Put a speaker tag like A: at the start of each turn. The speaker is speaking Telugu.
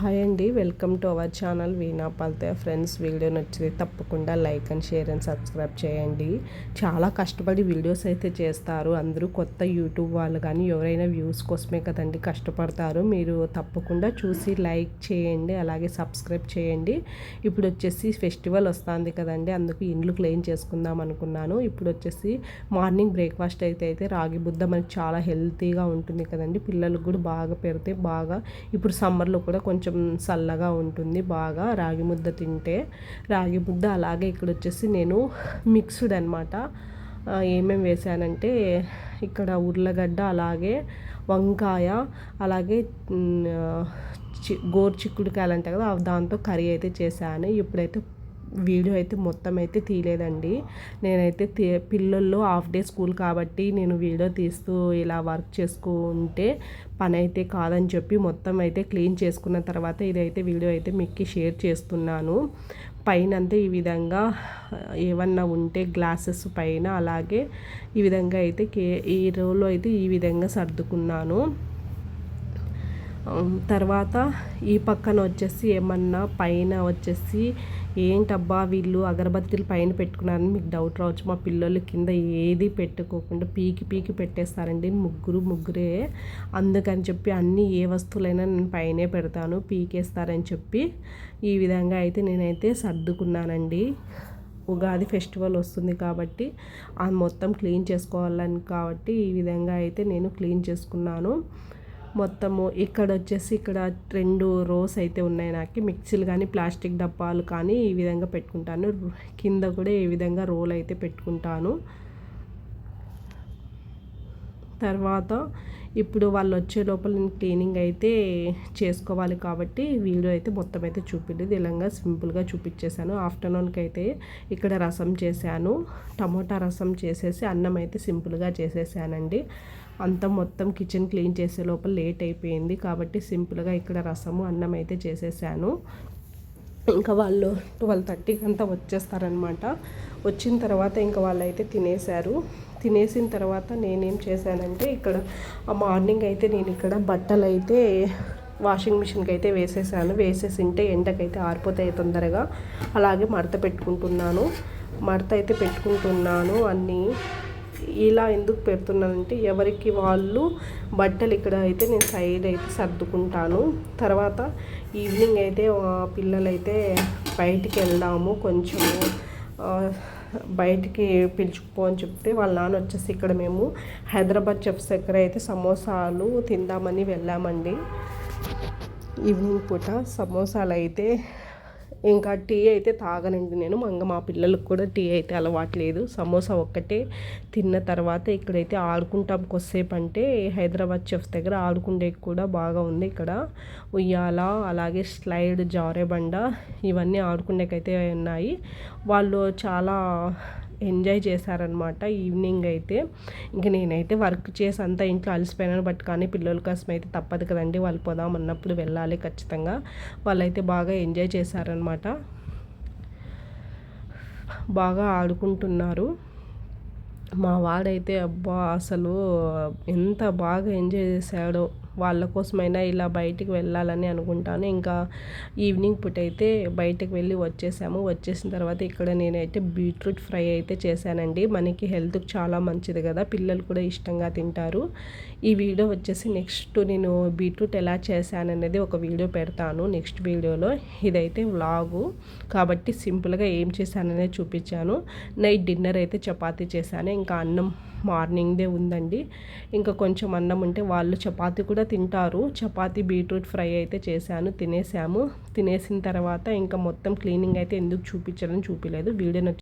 A: హాయ్ అండి welcome to our channel Veena Palthe friends. Video నచ్చితే తప్పకుండా like and share and subscribe చేయండి. చాలా కష్టపడి వీడియోస్ అయితే చేస్తారు. అందరూ కొత్త యూట్యూబ్ వాళ్ళు కానీ ఎవరైనా వ్యూస్ కోసమే కదండి కష్టపడతారు. మీరు తప్పకుండా చూసి లైక్ చేయండి అలాగే సబ్స్క్రైబ్ చేయండి. ఇప్పుడు వచ్చేసి ఫెస్టివల్ వస్తుంది కదండి అందుకు ఇండ్లు క్లెయిన్ చేసుకుందాం అనుకున్నాను. ఇప్పుడు వచ్చేసి మార్నింగ్ బ్రేక్ఫాస్ట్ అయితే అయితే రాగి బుద్ధ మనకి చాలా హెల్తీగా ఉంటుంది కదండి. పిల్లలకు కూడా బాగా పెడితే బాగా. ఇప్పుడు సమ్మర్లో కూడా కొంచెం చల్లగా ఉంటుంది బాగా రాగి ముద్ద తింటే. రాగి ముద్ద అలాగే ఇక్కడ వచ్చేసి నేను మిక్స్డ్ అనమాట ఏమేమి వేసానంటే ఇక్కడ ఉర్లగడ్డ అలాగే వంకాయ అలాగే చి గోరు చిక్కుడుకాయలు అంటాయి కదా దాంతో కర్రీ అయితే చేశాను. ఇప్పుడైతే వీడియో అయితే మొత్తం అయితే తీయలేదండి. నేనైతే పిల్లల్లో హాఫ్ డే స్కూల్ కాబట్టి నేను వీడియో తీస్తూ ఇలా వర్క్ చేసుకుంటే పని అయితే కాదని చెప్పి మొత్తం అయితే క్లీన్ చేసుకున్న తర్వాత ఇదైతే వీడియో అయితే మీకు షేర్ చేస్తున్నాను. పైన అంతా ఈ విధంగా ఏమన్నా ఉంటే గ్లాసెస్ పైన అలాగే ఈ విధంగా అయితే కే ఈ రోలో అయితే ఈ విధంగా సర్దుకున్నాను. తర్వాత ఈ పక్కన వచ్చేసి ఏమన్నా పైన వచ్చేసి ఏంటబ్బా వీళ్ళు అగరబత్తీలు పైన పెట్టుకున్నారని మీకు డౌట్ రావచ్చు. మా పిల్లలు కింద ఏది పెట్టుకోకుండా పీకి పీకి పెట్టేస్తారండి. ముగ్గురు ముగ్గురే. అందుకని చెప్పి అన్ని ఏ వస్తువులైనా నేను పైనే పెడతాను పీకేస్తారని చెప్పి ఈ విధంగా అయితే నేనైతే సర్దుకున్నానండి. ఉగాది ఫెస్టివల్ వస్తుంది కాబట్టి అది మొత్తం క్లీన్ చేసుకోవాలని కాబట్టి ఈ విధంగా అయితే నేను క్లీన్ చేసుకున్నాను. మొత్తము ఇక్కడ వచ్చేసి ఇక్కడ రెండు రోస్ అయితే ఉన్నాయి నాకు. మిక్సీలు కానీ ప్లాస్టిక్ డబ్బాలు కానీ ఈ విధంగా పెట్టుకుంటాను. కింద కూడా ఈ విధంగా రోల్ అయితే పెట్టుకుంటాను. తర్వాత ఇప్పుడు వాళ్ళు వచ్చే లోపల నేను క్లీనింగ్ అయితే చేసుకోవాలి కాబట్టి వీడియో అయితే మొత్తం అయితే చూపించలేదు ఇలాగా సింపుల్గా చూపించేశాను. ఆఫ్టర్నూన్కి అయితే ఇక్కడ రసం చేశాను. టమోటా రసం చేసేసి అన్నం అయితే సింపుల్గా చేసేసానండి. అంతా మొత్తం కిచెన్ క్లీన్ చేసే లోపల లేట్ అయిపోయింది కాబట్టి సింపుల్గా ఇక్కడ రసము అన్నం అయితే చేసేసాను. ఇంకా వాళ్ళు ట్వెల్వ్ థర్టీకి అంతా వచ్చేస్తారనమాట వచ్చిన తర్వాత ఇంకా వాళ్ళు అయితే తినేశారు తినేసిన తర్వాత నేనేం చేశానంటే ఇక్కడ మార్నింగ్ అయితే నేను ఇక్కడ బట్టలు అయితే వాషింగ్ మిషన్కి అయితే వేసేసాను. వేసేసింటే ఎండకైతే ఆరిపోతాయి తొందరగా. అలాగే మడత పెట్టుకుంటున్నాను. మడత అయితే పెట్టుకుంటున్నాను అన్నీ. ఇలా ఎందుకు పెడుతున్నానంటే ఎవరికి వాళ్ళు బట్టలు ఇక్కడ అయితే నేను సైడ్ అయితే సర్దుకుంటాను. తర్వాత ఈవినింగ్ అయితే పిల్లలైతే బయటికి వెళ్దాము కొంచెము బయటికి పిలుచుకుపో అని చెప్తే వాళ్ళ నాన్న వచ్చేసి ఇక్కడ మేము హైదరాబాద్ చెఫ్స్ దగ్గర అయితే సమోసాలు తిందామని వెళ్ళామండి. ఈవినింగ్ పూట సమోసాలు అయితే ఇంకా టీ అయితే తాగనండి నేను. మంగ మా పిల్లలకు కూడా టీ అయితే అలవాటు లేదు. సమోసా ఒక్కటే తిన్న తర్వాత ఇక్కడైతే ఆడుకుంటాం కొద్దిసేపు అంటే. హైదరాబాద్ చెఫ్ దగ్గర ఆడుకుండే కూడా బాగా ఉంది ఇక్కడ. ఉయ్యాల అలాగే స్లైడ్ జారే బండ ఇవన్నీ ఆడుకుండేకైతే ఉన్నాయి. వాళ్ళు చాలా ఎంజాయ్ చేశారనమాట ఈవినింగ్ అయితే. ఇంక నేనైతే వర్క్ చేసి అంతా ఇంట్లో అలసిపోయినాను బట్ కానీ పిల్లల కోసం అయితే తప్పదు కదండి. వాళ్ళు పోదాం అన్నప్పుడు వెళ్ళాలి ఖచ్చితంగా. వాళ్ళైతే బాగా ఎంజాయ్ చేశారనమాట బాగా ఆడుకుంటున్నారు. మా వాడైతే అబ్బా అసలు ఎంత బాగా ఎంజాయ్ చేశాడో. వాళ్ళ కోసమైనా ఇలా బయటికి వెళ్ళాలని అనుకుంటాను. ఇంకా ఈవినింగ్ పూట అయితే బయటకు వెళ్ళి వచ్చేసాము. వచ్చేసిన తర్వాత ఇక్కడ నేనైతే బీట్రూట్ ఫ్రై అయితే చేశానండి. మనకి హెల్త్కి చాలా మంచిది కదా పిల్లలు కూడా ఇష్టంగా తింటారు. ఈ వీడియో వచ్చేసి నెక్స్ట్ నేను బీట్రూట్ ఎలా చేశాననేది ఒక వీడియో పెడతాను నెక్స్ట్ వీడియోలో. ఇదైతే వ్లాగు. కాబట్టి సింపుల్గా ఏం చేశాననేది చూపించాను. నైట్ డిన్నర్ అయితే చపాతీ చేశాను. ఇంకా అన్నం మార్నింగ్దే ఉందండి. ఇంకా కొంచెం అన్నం ఉంటే వాళ్ళు చపాతీ కూడా తింటారు. చపాతీ బీట్రూట్ ఫ్రై అయితే చేశాను తినేసాము. తినేసిన తర్వాత ఇంకా మొత్తం క్లీనింగ్ అయితే ఎందుకు చూపించాలని చూపించలేదు వీడియో